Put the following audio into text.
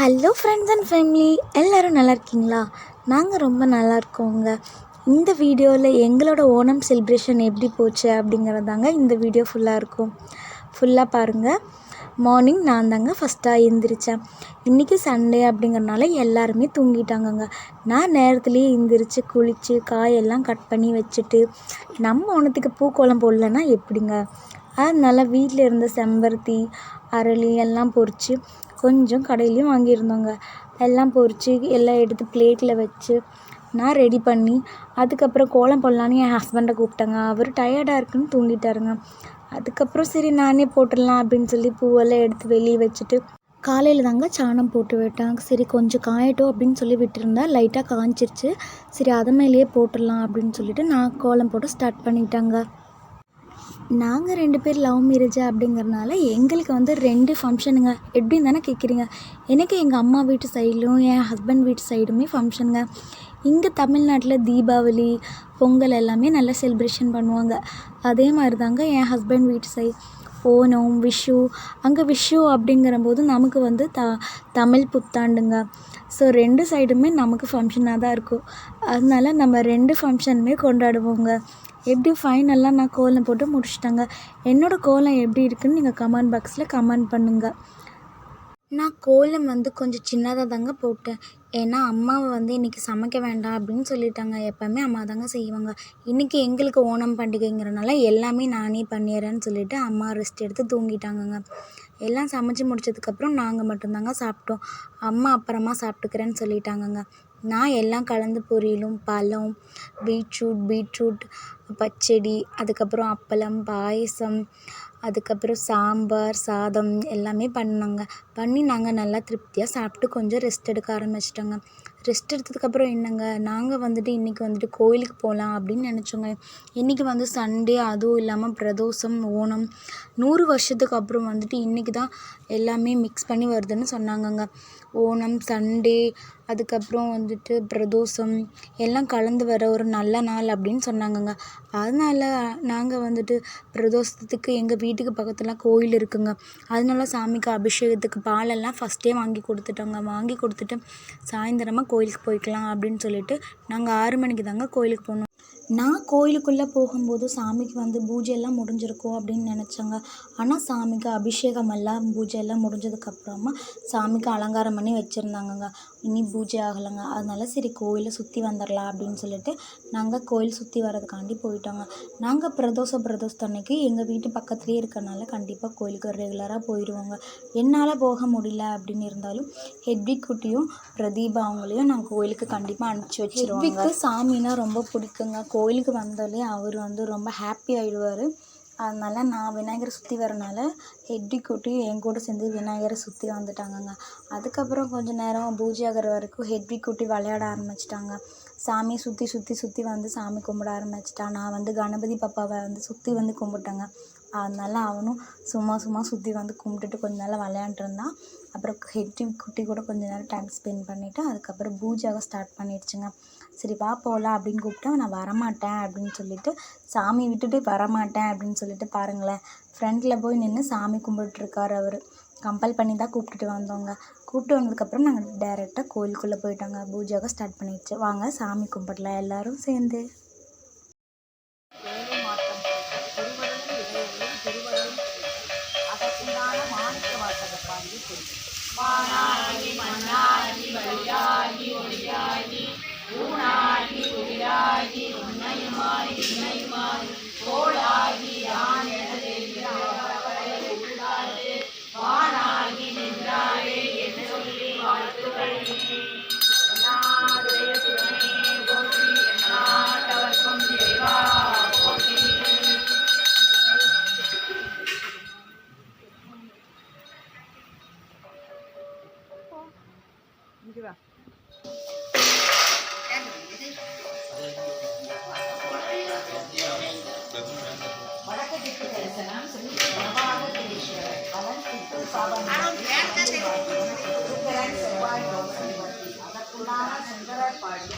Hello friends and family எல்லோரும் நல்லா இருக்கீங்களா? நாங்கள் ரொம்ப நல்லா இருக்கோங்க. இந்த வீடியோவில் எங்களோட ஓணம் செலிப்ரேஷன் எப்படி போச்சு அப்படிங்கிறது தாங்க இந்த வீடியோ ஃபுல்லாக இருக்கும். ஃபுல்லாக பாருங்கள் மார்னிங் நான் தாங்க ஃபஸ்ட்டாக எழுந்திரிச்சேன் இன்றைக்கி சண்டே அப்படிங்கிறனால எல்லாருமே தூங்கிட்டாங்கங்க. நான் நேரத்துலேயே எழுந்திரிச்சு குளித்து காயெல்லாம் கட் பண்ணி வச்சுட்டு நம்ம ஒன்றுத்துக்கு பூக்கோளம் போடலன்னா எப்படிங்க? அதனால் வீட்டில் இருந்த செம்பருத்தி அரளி எல்லாம் பொறிச்சு கொஞ்சம் கடையிலையும் வாங்கியிருந்தோங்க. எல்லாம் பொறிச்சு எல்லாம் எடுத்து பிளேட்டில் வச்சு நான் ரெடி பண்ணி அதுக்கப்புறம் கோலம் போடலான்னு என் ஹஸ்பண்டை கூப்பிட்டேங்க. அவர் டயர்டாக இருக்குன்னு தூங்கிட்டாருங்க. அதுக்கப்புறம் சரி நானே போட்டுடலாம் அப்படின்னு சொல்லி பூவெல்லாம் எடுத்து வெளியே வச்சுட்டு காலையில் தாங்க சாணம் போட்டு விட்டாங்க சரி கொஞ்சம் காயட்டும் அப்படின்னு சொல்லி விட்டுருந்தேன் லைட்டாக காய்ஞ்சிருச்சு சரி அதை மேலேயே போட்டுடலாம் அப்படின்னு சொல்லிட்டு நான் கோலம் போட்டு ஸ்டார்ட் பண்ணிட்டேங்க. நாங்கள் ரெண்டு பேர் லவ் மேரேஜா அப்படிங்கிறனால எங்களுக்கு வந்து ரெண்டு ஃபங்க்ஷனுங்க எப்படின்னு தானே கேட்குறீங்க எனக்கு எங்கள் அம்மா வீட்டு சைட்லையும் என் ஹஸ்பண்ட் வீட்டு சைடுமே ஃபங்க்ஷனுங்க இங்கே தமிழ்நாட்டில் தீபாவளி பொங்கல் எல்லாமே நல்லா செலிப்ரேஷன் பண்ணுவாங்க. அதே மாதிரி தாங்க என் ஹஸ்பண்ட் வீட்டு சைட் ஓணம் விஷு அங்கே விஷு அப்படிங்கிறம்போது நமக்கு வந்து த தமிழ் புத்தாண்டுங்க. ஸோ ரெண்டு சைடுமே நமக்கு ஃபங்க்ஷனாக தான் இருக்கும். அதனால நம்ம ரெண்டு ஃபங்க்ஷனுமே கொண்டாடுவோங்க. எப்படி ஃபைனலாக நான் கோலம் போட்டு முடிச்சிட்டேங்க? என்னோடய கோலம் எப்படி இருக்குன்னு நீங்கள் கமெண்ட் பாக்ஸில் கமெண்ட் பண்ணுங்கள் நான் கோலம் வந்து கொஞ்சம் சின்னதாக தாங்க போட்டேன். ஏன்னா அம்மாவை வந்து இன்றைக்கி சமைக்க வேண்டாம் அப்படின்னு சொல்லிட்டாங்க. எப்போவுமே அம்மா தாங்க செய்வாங்க. இன்றைக்கி எங்களுக்கு ஓணம் பண்டிகைங்கிறனால எல்லாமே நானே பண்ணிடுறேன்னு சொல்லிவிட்டு அம்மா ரெஸ்ட் எடுத்து தூங்கிட்டாங்கங்க. எல்லாம் சமைச்சி முடிச்சதுக்கப்புறம் நாங்கள் மட்டும்தாங்க சாப்பிட்டோம். அம்மா அப்புறமா சாப்பிட்டுக்கிறேன்னு சொல்லிட்டாங்கங்க. நான் எல்லாம் கலந்து பொரியலும் பழம் பீட்ரூட் பீட்ரூட் பச்சடி அதுக்கப்புறம் அப்பளம் பாயசம் அதுக்கப்புறம் சாம்பார் சாதம் எல்லாமே பண்ணோங்க. பண்ணி நாங்கள் நல்லா திருப்தியாக சாப்பிட்டு கொஞ்சம் ரெஸ்ட் எடுக்க ஆரம்பிச்சிட்டோங்க. ரெஸ்ட் எடுத்ததுக்கப்புறம் என்னங்க? நாங்கள் வந்துட்டு இன்றைக்கி வந்துட்டு கோயிலுக்கு போகலாம் அப்படின்னு நினச்சோங்க. இன்றைக்கி வந்து சண்டே அதுவும் இல்லாமல் பிரதோஷம் ஓணம் நூறு வருஷத்துக்கு அப்புறம் வந்துட்டு இன்றைக்கி தான் எல்லாமே மிக்ஸ் பண்ணி வருதுன்னு சொன்னாங்கங்க. ஓணம் சண்டே அதுக்கப்புறம் வந்துட்டு பிரதோஷம் எல்லாம் கலந்து வர ஒரு நல்ல நாள் அப்படின்னு சொன்னாங்கங்க. அதனால நாங்கள் வந்துட்டு பிரதோஷத்துக்கு எங்கள் வீட்டுக்கு பக்கத்தில் கோயில் இருக்குங்க. அதனால சாமிக்கு அபிஷேகத்துக்கு பாலெல்லாம் ஃபஸ்ட்டே வாங்கி கொடுத்துட்டோங்க. வாங்கி கொடுத்துட்டு சாயந்தரமாக கோயிலுக்கு போய்க்கலாம் அப்படின்னு சொல்லிட்டு நாங்கள் ஆறு மணிக்கு தாங்க கோயிலுக்கு போனோம். நான் கோயிலுக்குள்ளே போகும்போது சாமிக்கு வந்து பூஜையெல்லாம் முடிஞ்சிருக்கும் அப்படின்னு நினச்சேங்க. ஆனால் சாமிக்கு அபிஷேகம் எல்லாம் பூஜை எல்லாம் முடிஞ்சதுக்கப்புறமா சாமிக்கு அலங்காரம் பண்ணி வச்சுருந்தாங்கங்க. இனி பூஜை ஆகலைங்க. அதனால சரி கோயிலை சுற்றி வந்துடலாம் அப்படின்னு சொல்லிட்டு நாங்கள் கோயில் சுற்றி வர்றதுக்காண்டி போயிட்டோங்க. நாங்கள் பிரதோஷ பிரதோஷத்து அன்னைக்கு எங்கள் வீட்டு பக்கத்துலேயே இருக்கறனால கண்டிப்பாக கோயிலுக்கு ரெகுலராக போயிடுவோங்க என்னால் போக முடியல அப்படின்னு இருந்தாலும் ஹெட்வி குட்டியும் பிரதீபா அவங்களையும் நாங்கள் கோயிலுக்கு கண்டிப்பாக அனுப்பிச்சி வச்சுருவோம் சாமின்னா ரொம்ப பிடிக்குங்க. கோயிலுக்கு வந்தாலே அவர் வந்து ரொம்ப ஹாப்பி ஆகிடுவார் அதனால நான் விநாயகரை சுற்றி வரனால ஹெட்டி குட்டி என் கூட சேர்ந்து விநாயகரை சுற்றி வந்துட்டாங்கங்க. அதுக்கப்புறம் கொஞ்ச நேரம் பூஜை ஆகிற வரைக்கும் ஹெட்வி குட்டி விளையாட ஆரம்பிச்சிட்டாங்க. சாமி சுற்றி சுற்றி சுற்றி வந்து சாமி கும்பிட ஆரம்பிச்சிட்டான் நான் வந்து கணபதி பாப்பாவை வந்து சுற்றி வந்து கும்பிட்டேங்க. அதனால அவனும் சும்மா சும்மா சுற்றி வந்து கும்பிட்டுட்டு கொஞ்ச நேரம் விளையாண்டுருந்தான் அப்புறம் ஹெட்டி குட்டி கூட கொஞ்ச நேரம் டைம் ஸ்பெண்ட் பண்ணிவிட்டு அதுக்கப்புறம் பூஜையாக ஸ்டார்ட் பண்ணிடுச்சுங்க. சரி வா போகலாம் அப்படின்னு கூப்பிட்டா நான் வரமாட்டேன் அப்படின்னு சொல்லிட்டு சாமி விட்டுட்டு வரமாட்டேன் அப்படின்னு சொல்லிட்டு பாருங்களேன். ஃப்ரண்ட்டில் போய் நின்று சாமி கும்பிட்டுருக்காரு அவர். கம்பல் பண்ணி தான் கூப்பிட்டுட்டு வந்தோங்க கூப்பிட்டு வந்ததுக்கப்புறம் நாங்கள் டேரெக்டாக கோயிலுக்குள்ளே போயிட்டோங்க. பூஜையாக ஸ்டார்ட் பண்ணிடுச்சு. வாங்க சாமி கும்பிடலாம் எல்லோரும் சேர்ந்து. Bye. Güven. सुंदर पाड़ी